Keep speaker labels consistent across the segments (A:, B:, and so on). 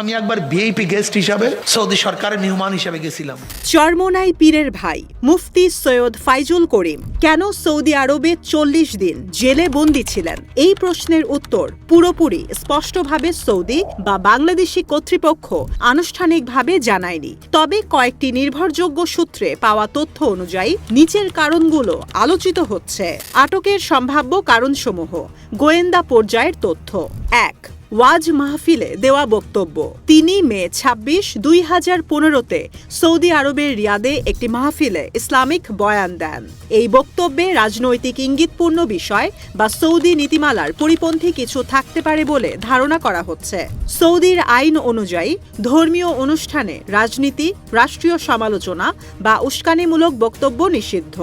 A: আমি একবার VIP guest হিসাবে সৌদি সরকারের মেহমান হিসাবে গেছিলাম।
B: চরমোনাই পীরের ভাই, মুফতি সৈয়দ ফাইজুল করিম, কেন সৌদি আরবে চল্লিশ দিন জেলে বন্দী ছিলেন? এই প্রশ্নের উত্তর পুরোপুরি স্পষ্টভাবে সৌদি বা বাংলাদেশি কর্তৃপক্ষ আনুষ্ঠানিকভাবে জানায়নি। তবে কয়েকটি নির্ভরযোগ্য সূত্রে পাওয়া তথ্য অনুযায়ী, নিচের কারণগুলো আলোচিত হচ্ছে। আটকের সম্ভাব্য কারণসমূহ, গোয়েন্দা পর্যায়ের তথ্য। এক ওয়াজ মাহফিলে দেওয়া বক্তব্য। তিনি মে ছাব্বিশ দুই হাজার পনেরোতে সৌদি আরবের রিয়াদে একটি মাহফিলে ইসলামিক বয়ান দেন। এই বক্তব্যে রাজনৈতিক ইঙ্গিতপূর্ণ বিষয় বা সৌদি নীতিমালার পরিপন্থী কিছু থাকতে পারে বলে ধারণা করা হচ্ছে। সৌদির আইন অনুযায়ী ধর্মীয় অনুষ্ঠানে রাজনীতি, রাষ্ট্রীয় সমালোচনা বা উস্কানিমূলক বক্তব্য নিষিদ্ধ।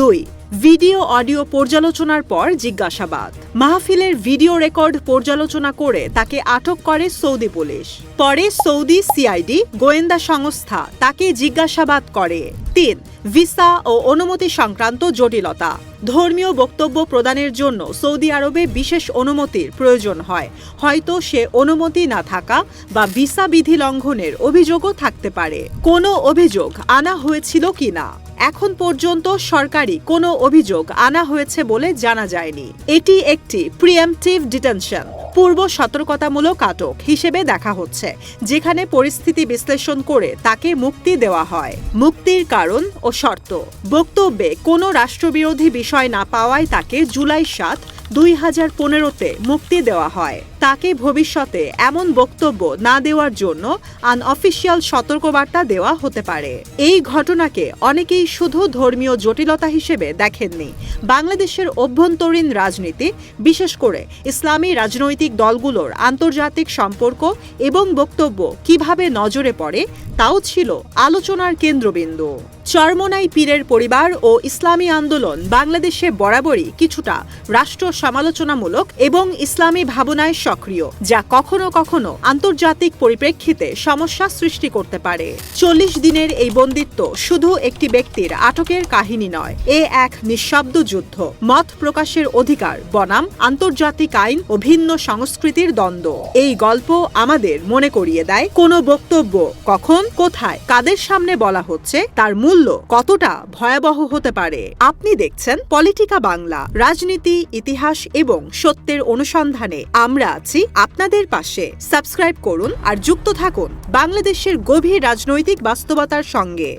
B: দুই ভিডিও, অডিও পর্যালোচনার পর জিজ্ঞাসাবাদ। মাহফিলের ভিডিও রেকর্ড পর্যালোচনা করে তাকে আটক করে সৌদি পুলিশ। পরে সৌদি সিআইডি, গোয়েন্দা সংস্থা, তাকে জিজ্ঞাসাবাদ করে। তিন, ভিসা ও অনুমতি সংক্রান্ত জটিলতা। ধর্মীয় বক্তব্য প্রদানের জন্য সৌদি আরবে বিশেষ অনুমতির প্রয়োজন হয়। হয়তো সে অনুমতি না থাকা বা ভিসা বিধি লঙ্ঘনের অভিযোগও থাকতে পারে। কোনো অভিযোগ আনা হয়েছিল কিনা? এখন পর্যন্ত সরকারি কোনো অভিযোগ আনা হয়েছে বলে জানা যায়নি। এটি একটি প্রিএমটিভ ডিটেনশন, পূর্ব সতর্কতামূলক আটক হিসেবে দেখা হচ্ছে, যেখানে পরিস্থিতি বিশ্লেষণ করে তাকে মুক্তি দেওয়া হয়। মুক্তির কারণ ও শর্ত, বক্তব্যে কোনো রাষ্ট্রবিরোধী বিষয় না পাওয়ায় তাকে জুলাই সাত দুই হাজার পনেরোতে মুক্তি দেওয়া হয়। তাকে ভবিষ্যতে এমন বক্তব্য না দেওয়ার জন্য আনঅফিসিয়াল সতর্কবার্তা দেওয়া হতে পারে। এই ঘটনাকে অনেকেই শুধু ধর্মীয় জটিলতা হিসেবে দেখেননি। বাংলাদেশের অভ্যন্তরীণ রাজনীতি, বিশেষ করে ইসলামী রাজনৈতিক দলগুলোর আন্তর্জাতিক সম্পর্ক এবং বক্তব্য কীভাবে নজরে পড়ে, তাও ছিল আলোচনার কেন্দ্রবিন্দু। চরমোনাই পীরের পরিবার ও ইসলামী আন্দোলন বাংলাদেশে বরাবরই কিছুটা রাষ্ট্র সমালোচনামূলক এবং ইসলামী ভাবনায় সক্রিয়, যা কখনো কখনো আন্তর্জাতিক পরিপ্রেক্ষিতে সমস্যা সৃষ্টি করতে পারে। চল্লিশ দিনের এই বন্দিত্ব শুধু একটি ব্যক্তির আটকের কাহিনী নয়, এ এক নিঃশব্দ যুদ্ধ। মত প্রকাশের অধিকার, বনাম আন্তর্জাতিক আইন ও ভিন্ন সংস্কৃতির দ্বন্দ্ব। এই গল্প আমাদের মনে করিয়ে দেয়, কোনো বক্তব্য কখন, কোথায়, কাদের সামনে বলা হচ্ছে, তার মূল্য কতটা ভয়াবহ হতে পারে? আপনি দেখছেন পলিটিকা বাংলা, রাজনীতি, ইতিহাস এবং সত্যের অনুসন্ধানে। আমরা আছি আপনাদের পাশে। সাবস্ক্রাইব করুন আর যুক্ত থাকুন বাংলাদেশের গভীর রাজনৈতিক বাস্তবতার সঙ্গে।